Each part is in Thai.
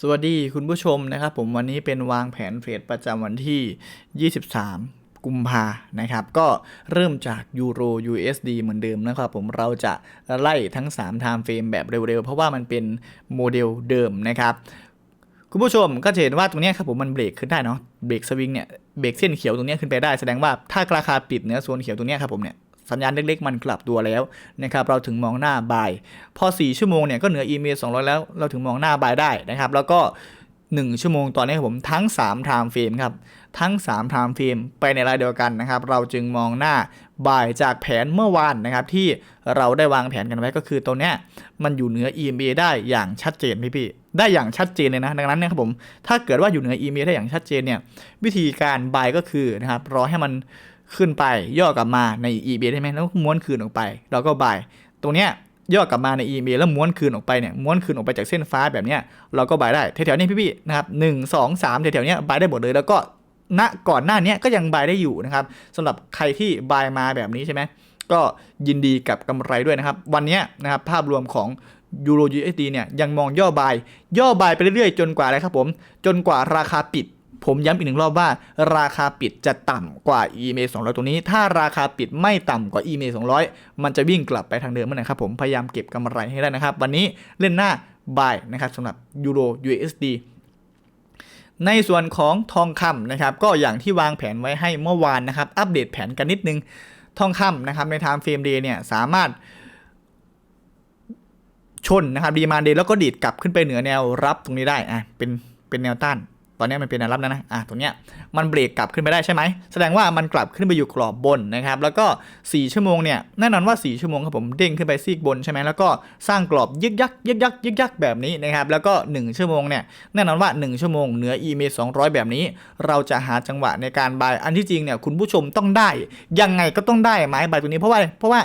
สวัสดีคุณผู้ชมนะครับ ผมวันนี้เป็นวางแผนเทรดประจำวันที่ 23 กุมภานะครับ ก็เริ่มจากยูโร USD เหมือนเดิมนะครับ ผมเราจะไล่ทั้ง 3 time frame แบบเร็วๆ เพราะว่ามันเป็นโมเดลเดิมนะครับ คุณผู้ชมก็จะเห็นว่าตรงนี้ครับผมมันเบรกขึ้นได้เนาะเบรกสวิงเนี่ยเบรกเส้นเขียวตรงนี้ขึ้นไปได้แสดงว่าถ้าราคาปิดเหนือโซนเขียวตรงนี้ครับผมเนี่ย สัญญาณเล็กๆ มันกลับตัวแล้วนะครับเราถึงมองหน้าบาย พอ 4 ชั่วโมงเนี่ยก็เหนือ EMA 200 แล้วเราถึงมองหน้าบายได้นะครับ แล้วก็ 1 ชั่วโมงตอนนี้ผมทั้ง3 time frame ครับทั้ง3 time frame ไปในรายเดียวกันนะครับ เราจึงมองหน้าบ่ายจากแผนเมื่อวานนะครับ ที่เราได้วางแผนกันไว้ก็คือตัวเนี้ยมันอยู่เหนือ EMA ได้อย่างชัดเจนพี่พี่ได้อย่างชัดเจนเลยนะ ดังนั้นเนี่ยครับผมถ้าเกิดว่าอยู่เหนือ EMA ได้อย่างชัดเจนเนี่ยวิธีการบายก็คือนะครับรอให้มัน ขึ้นไปย่อกลับมาใน EMA ได้ไหมแล้วม้วนคืนออกไป เราก็บาย ตรงเนี้ยย่อกลับมาใน EMA แล้วม้วนคืนออกไปเนี่ยม้วนคืนออกไปจากเส้นฟ้าแบบเนี้ยเราก็บายได้แถวๆนี้พี่ๆนะครับหนึ่งสองสามแถวๆนี้บายได้หมดเลยแล้วก็ณก่อนหน้านี้ก็ยังบายได้อยู่นะครับสำหรับใครที่บายมาแบบนี้ใช่ไหมก็ยินดีกับกำไรด้วยนะครับ วันนี้นะครับภาพรวมของยูโร USD เนี่ยยังมองย่อบาย ย่อบายไปเรื่อยๆ จนกว่าอะไรครับผม จนกว่าราคาปิด ผมย้ำอีกหนึ่งรอบว่า ราคาปิดจะต่ำกว่า EMA 200 ตรงนี้ ถ้าราคาปิดไม่ต่ำกว่า EMA 200 มันจะวิ่งกลับไปทางเดิมเมื่อไหร่ครับผมพยายามเก็บกำไรให้ได้นะครับ วันนี้เล่นหน้า buy นะครับสำหรับยูโร USD ในส่วนของทองคำนะครับ ก็อย่างที่วางแผนไว้ให้เมื่อวานนะครับ อัปเดตแผนกันนิดนึง ทองคำนะครับใน time frame day เนี่ยสามารถชนนะครับดีมาเดย์แล้วก็ดีดกลับขึ้นไปเหนือแนวรับตรงนี้ได้อะเป็นเป็นแนวต้าน ตอนนี้มันเป็นแนวรับแล้วนะ อะตรงเนี้ยมันเบรกกลับขึ้นไปได้ใช่ไหม แสดงว่ามันกลับขึ้นไปอยู่กรอบบนนะครับ แล้วก็ 4 ชั่วโมงเนี่ย แน่นอนว่า 4 ชั่วโมงครับผมเด้งขึ้นไปซีกบนใช่ไหมแล้วก็สร้างกรอบยึกยักยึกยักยึกยักแบบนี้นะครับ แล้วก็ 1 ชั่วโมงเนี่ย แน่นอนว่า 1 ชั่วโมงเหนือ e m a 200 แบบนี้ เราจะหาจังหวะในการบาย อันที่จริงเนี่ยคุณผู้ชมต้องได้ ยังไงก็ต้องได้ไม้บายตัวนี้เพราะว่า เพราะว่า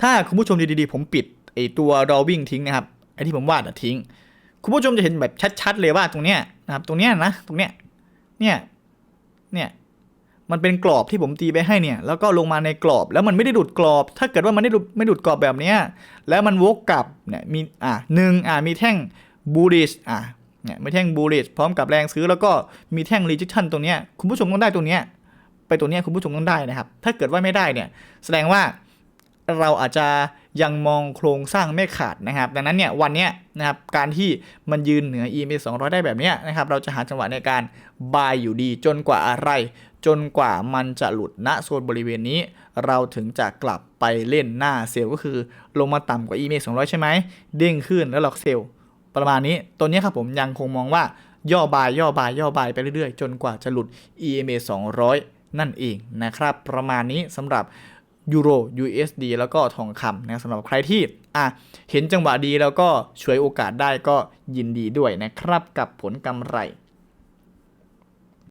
ถ้าคุณผู้ชมดีๆผมปิดไอตัว drawing ทิ้งนะครับ ไอที่ผมวาดทิ้ง คุณผู้ชมจะเห็นแบบชัดๆเลยว่าตรงเนี้ยนะครับ ตรงเนี้ยนะตรงเนี้ยเนี่ยเนี่ยมันเป็นกรอบที่ผมตีไปให้เนี่ย แล้วก็ลงมาในกรอบแล้วมันไม่ได้ดูดกรอบ ถ้าเกิดว่ามันไม่ดูดไม่ดูดกรอบแบบเนี้ยแล้วมันวกกลับเนี่ยมีอะหนึ่งอะมีแท่ง bullish อะเนี่ยมีแท่ง bullish พร้อมกับแรงซื้อ แล้วก็มีแท่ง rejection ตรงเนี้ยคุณผู้ชมต้องได้ตรงเนี้ยไปตัวเนี้ยคุณผู้ชมต้องได้นะครับ ถ้าเกิดว่าไม่ได้เนี่ย แสดงว่า เราอาจจะยังมองโครงสร้างไม่ขาดนะครับ ดังนั้นเนี่ยวันเนี้ยนะครับการที่มันยืนเหนือ EMA 200 ได้แบบเนี้ยนะครับเราจะหาจังหวะในการบายอยู่ดีจนกว่าอะไร จนกว่ามันจะหลุดณโซนบริเวณนี้ เราถึงจะกลับไปเล่นหน้าเซลล์ก็คือลงมาต่ำกว่า EMA 200 ใช่ไหมเด้งขึ้นแล้วเราเซลล์ประมาณนี้ตัวเนี้ยครับผมยังคงมองว่าย่อบายย่อบายย่อบายไปเรื่อยๆ จนกว่าจะหลุด EMA 200 นั่นเองนะครับ ประมาณนี้สำหรับ ยูโร USD แล้วก็ทองคำนะสำหรับใครที่อะเห็นจังหวะดีแล้วก็ช่วยโอกาสได้ก็ยินดีด้วยนะครับกับผลกำไร